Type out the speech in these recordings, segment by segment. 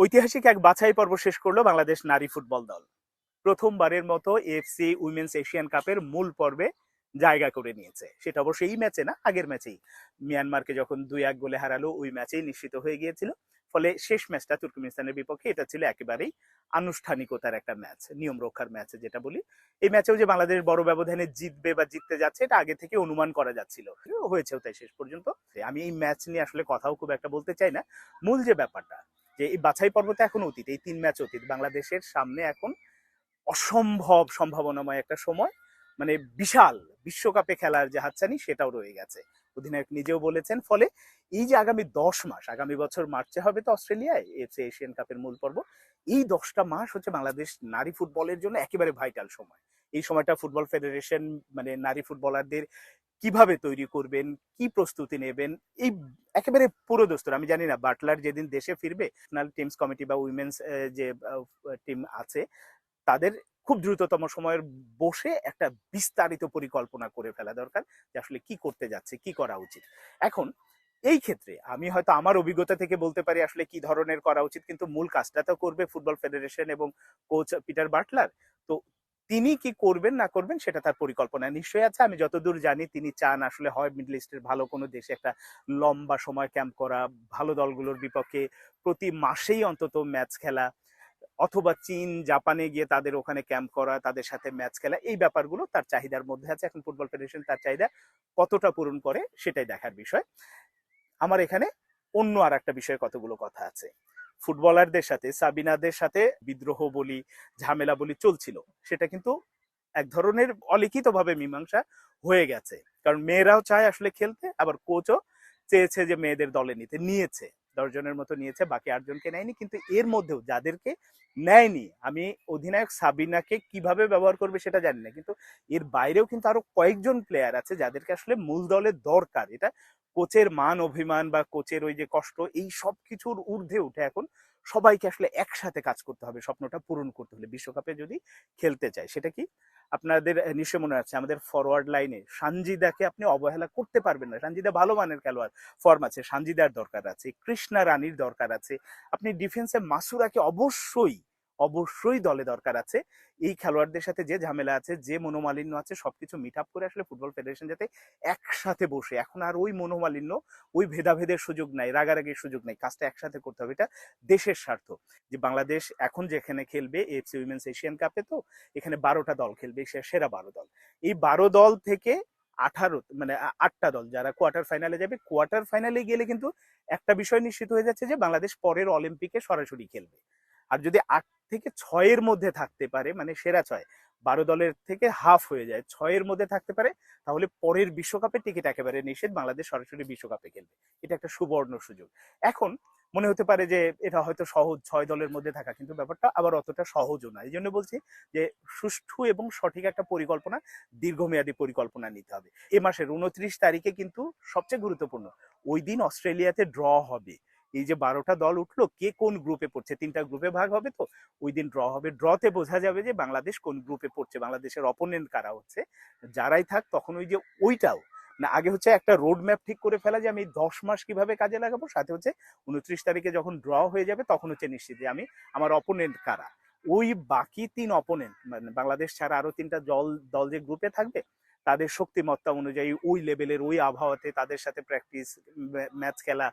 ঐতিহাসিক এক বাছাই পর্ব শেষ করল বাংলাদেশ নারী ফুটবল দল। প্রথমবারের মতো এফসি উইমেন্স এশিয়ান কাপের মূল পর্বে জায়গা করে নিয়েছে। সেটা অবশ্য এই ম্যাচে না, আগের ম্যাচেই। মিয়ানমারকে যখন দুই এক গোলে হারালো, ওই ম্যাচেই নিশ্চিত হয়ে গিয়েছিল। ফলে শেষ ম্যাচটা তুর্কমেনিস্তানের বিপক্ষে এটা ছিল একেবারেই আনুষ্ঠানিকতার একটা ম্যাচ, নিয়ম রক্ষার ম্যাচ যেটা বলি। এই ম্যাচেও যে বাংলাদেশ বড় ব্যবধানে জিতবে বা জিততে যাচ্ছে, এটা আগে থেকে অনুমান করা যাচ্ছিল। হয়েছেও তাই শেষ পর্যন্ত। আমি এই ম্যাচ নিয়ে আসলে কথাও খুব একটা বলতে চাই না। মূল যে ব্যাপারটা যে এই বাছাই পর্বতে এখন অতীত, এই তিন ম্যাচ অতীত। বাংলাদেশের সামনে এখন অসম্ভব সম্ভাবনাময় একটা সময় মানে বিশাল বিশ্বকাপে খেলার যে হাতছানি সেটাও রয়ে গেছে। অধিনায়ক নিজেও বলেছেন, ফলে এই যে আগামী দশ মাস, আগামী বছর মার্চে হবে তো অস্ট্রেলিয়ায় এফসি এশিয়ান কাপের মূল পর্ব, এই দশটা মাস হচ্ছে বাংলাদেশ নারী ফুটবলের জন্য একেবারে ভাইটাল সময়। এই সময়টা ফুটবল ফেডারেশন মানে নারী ফুটবলারদের কীভাবে তৈরি করবেন, কি প্রস্তুতি নেবেন, এই একেবারে পুরো দোস্তর। আমি জানি না, বাটলার যেদিন দেশে ফিরবে ন্যাশনাল টিমস কমিটি বা উইমেন্স যে টিম আছে, তাদের খুব দ্রুততম সময়ের বসে একটা বিস্তারিত পরিকল্পনা করে ফেলা দরকার যে আসলে কি করতে যাচ্ছে, কি করা উচিত। এখন, এই ক্ষেত্রে আমি হয়তো আমার অভিজ্ঞতা থেকে বলতে পারি আসলে কি ধরনের করা উচিত, কিন্তু মূল কাজটা তো করবে ফুটবল ফেডারেশন এবং কোচ পিটার বাটলার তিনি কি করবেন না করবেন সেটা তার পরিকল্পনা। নিশ্চয়ই আছে, আমি যতদূর জানি তিনি চান আসলে হয় মিডল ইস্টের ভালো কোনো দেশে একটা লম্বা সময় ক্যাম্প করা, ভালো দলগুলোর বিপক্ষে প্রতি মাসেই অন্তত ম্যাচ খেলা, অথবা চীন, জাপানে গিয়ে তাদের ওখানে ক্যাম্প করা, তাদের সাথে ম্যাচ খেলা, এই ব্যাপারগুলো তার চাহিদার মধ্যে আছে। এখন ফুটবল ফেডারেশন তার চাহিদা কতটা পূরণ করে সেটাই দেখার বিষয়। আমার এখানে অন্য আর একটা বিষয়ে কতগুলো কথা আছে। ফুটবলারদের সাথে, সাবিনাদের সাথে বিদ্রোহ বলি, ঝামেলা বলি চলছিল। সেটা কিন্তু এক ধরনের অলিখিতভাবে মীমাংসা হয়ে গেছে। কারণ মেয়েরাও চায় আসলে খেলতে, আবার কোচও চেয়েছে যে মেয়েদের দলে নিতে। নিয়েছে দশজনের মতো নিয়েছে, বাকি আটজনকে নেয়নি। কিন্তু এর মধ্যেও যাদেরকে নেয়নি, আমি অধিনায়ক সাবিনাকে কীভাবে ব্যবহার করবে সেটা জানি না। কিন্তু এর বাইরেও কিন্তু আরও কয়েকজন প্লেয়ার আছে যাদেরকে আসলে মূল দলের দরকার। এটা কোচের মান, অভিমান বা কোচের ওই যে কষ্ট, এই সব কিছুর ঊর্ধ্বে উঠে এখন সবাইকে আসলে একসাথে কাজ করতে হবে, স্বপ্নটা পূরণ করতে হলে। বিশ্বকাপে যদি খেলতে চায়, সেটা কি আপনাদের নিশ্চয় মনে আছে, আমাদের ফরওয়ার্ড লাইনে সানজিদাকে আপনি অবহেলা করতে পারবেন না। সানজিদা ভালো মানের খেলোয়াড় ফর্ম আছে, সানজিদার দরকার আছে, কৃষ্ণা রানীর দরকার আছে। আপনি ডিফেন্সে মাসুরাকে অবশ্যই অবশ্যই দলে দরকার আছে। এই খেলোয়াড়দের সাথে যে ঝামেলা আছে, যে মনোমালিন্য আছে, সবকিছু মিট আপ করে আসলে ফুটবল ফেডারেশন যাতে একসাথে বসে। এখন আর ওই মনোমালিন্য, ওই ভেদাভেদের সুযোগ নাই, রাগারাগির সুযোগ নাই। কাজটা একসাথে করতে হবে। এটা দেশের স্বার্থ। যে বাংলাদেশ এখন যেখানে খেলবে এফসি উইমেন্স এশিয়ান কাপে তো, এখানে বারোটা দল খেলবে সে সেরা বারো দল। এই বারো দল থেকে আঠারো মানে আটটা দল, যারা কোয়ার্টার ফাইনালে যাবে, কোয়ার্টার ফাইনালে গেলে কিন্তু একটা বিষয় নিশ্চিত হয়ে যাচ্ছে যে বাংলাদেশ পরের অলিম্পিকে সরাসরি খেলবে। আর যদি আট থেকে ছয়ের মধ্যে থাকতে পারে মানে সেরা ছয়, বারো দলের থেকে হাফ হয়ে যায়। ছয়ের মধ্যে থাকতে পারে, তাহলে পরের বিশ্বকাপে টিকিট একেবারে নিষেধ, বাংলাদেশ সরাসরি বিশ্বকাপে খেলবে। এটা একটা সুবর্ণ সুযোগ। এখন মনে হতে পারে যে এটা হয়তো সহজ, ছয় দলের মধ্যে থাকা, কিন্তু ব্যাপারটা আবার অতটা সহজও না। এই জন্য বলছি যে সুষ্ঠু এবং সঠিক একটা পরিকল্পনা, দীর্ঘমেয়াদী পরিকল্পনা নিতে হবে। এ মাসের উনত্রিশ তারিখে কিন্তু সবচেয়ে গুরুত্বপূর্ণ, ওই দিন অস্ট্রেলিয়াতে ড্র হবে। এই যে বারোটা দল উঠল, কে কোন গ্রুপে পড়ছে? তিনটা গ্রুপে ভাগ হবে তো? ওই দিন ড্র হবে। ড্রতে বোঝা যাবে যে বাংলাদেশ কোন গ্রুপে পড়ছে, বাংলাদেশের অপোনেন্ট কারা হচ্ছে। যারাই থাক, তখন ওই যে ওইটাও। না, আগে হচ্ছে একটা রোড ম্যাপ ঠিক করে ফেলা যে আমি দশ মাস কীভাবে কাজে লাগাবো, সাথে হচ্ছে উনত্রিশ তারিখে যখন ড্র হয়ে যাবে, তখন হচ্ছে নিশ্চিত যে আমি আমার অপোনেন্ট কারা। ওই বাকি তিন অপোনেন্ট মানে বাংলাদেশ ছাড়া আরও তিনটা দল দল যে গ্রুপে থাকবে, তাদের শক্তিমত্তা অনুযায়ী ওই লেভেলের ওই আবহাওয়াতে তাদের সাথে প্র্যাকটিস ম্যাচ খেলা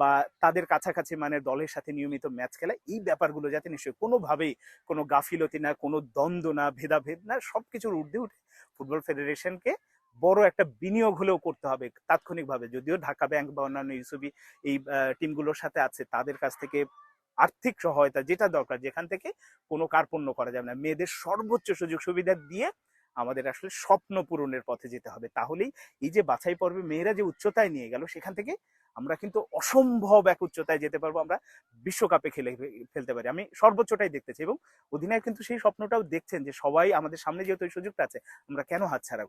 বা তাদের কাছাকাছি মানে দলের সাথে নিয়মিত ম্যাচ খেলা, এই ব্যাপারগুলো যাতে নিশ্চয়ই কোনোভাবেই কোনো গাফিলতি না, কোনো দ্বন্দ্ব না, ভেদাভেদ না সব কিছুর ঊর্ধ্বে উঠে ফুটবল ফেডারেশনকে বড় একটা বিনিয়োগ হলেও করতে হবে তাৎক্ষণিকভাবে। যদিও ঢাকা ব্যাংক বা অন্যান্য ইউসুবি এই টিমগুলোর সাথে আছে, তাদের কাছ থেকে আর্থিক সহায়তা যেটা দরকার, যেখান থেকে কোনো কার্পণ্য করা যাবে না। মেয়েদের সর্বোচ্চ সুযোগ সুবিধা দিয়ে আমাদের আসলে স্বপ্ন পূরণের পথে যেতে হবে। তাহলেই এই যে বাছাই পর্বে মেয়েরা যে উচ্চতায় নিয়ে গেল, সেখান থেকে আমরা কিন্তু অসম্ভব এক উচ্চতায় যেতে পারব, আমরা বিশ্বকাপে খেলে ফেলতে পারি। আমি সর্বোচ্চটাই দেখতেছি এবং অধিনায়ক কিন্তু সেই স্বপ্নটাও দেখছেন যে সবাই আমাদের সামনে যেহেতু এই সুযোগটা আছে, আমরা কেন হাতছাড়া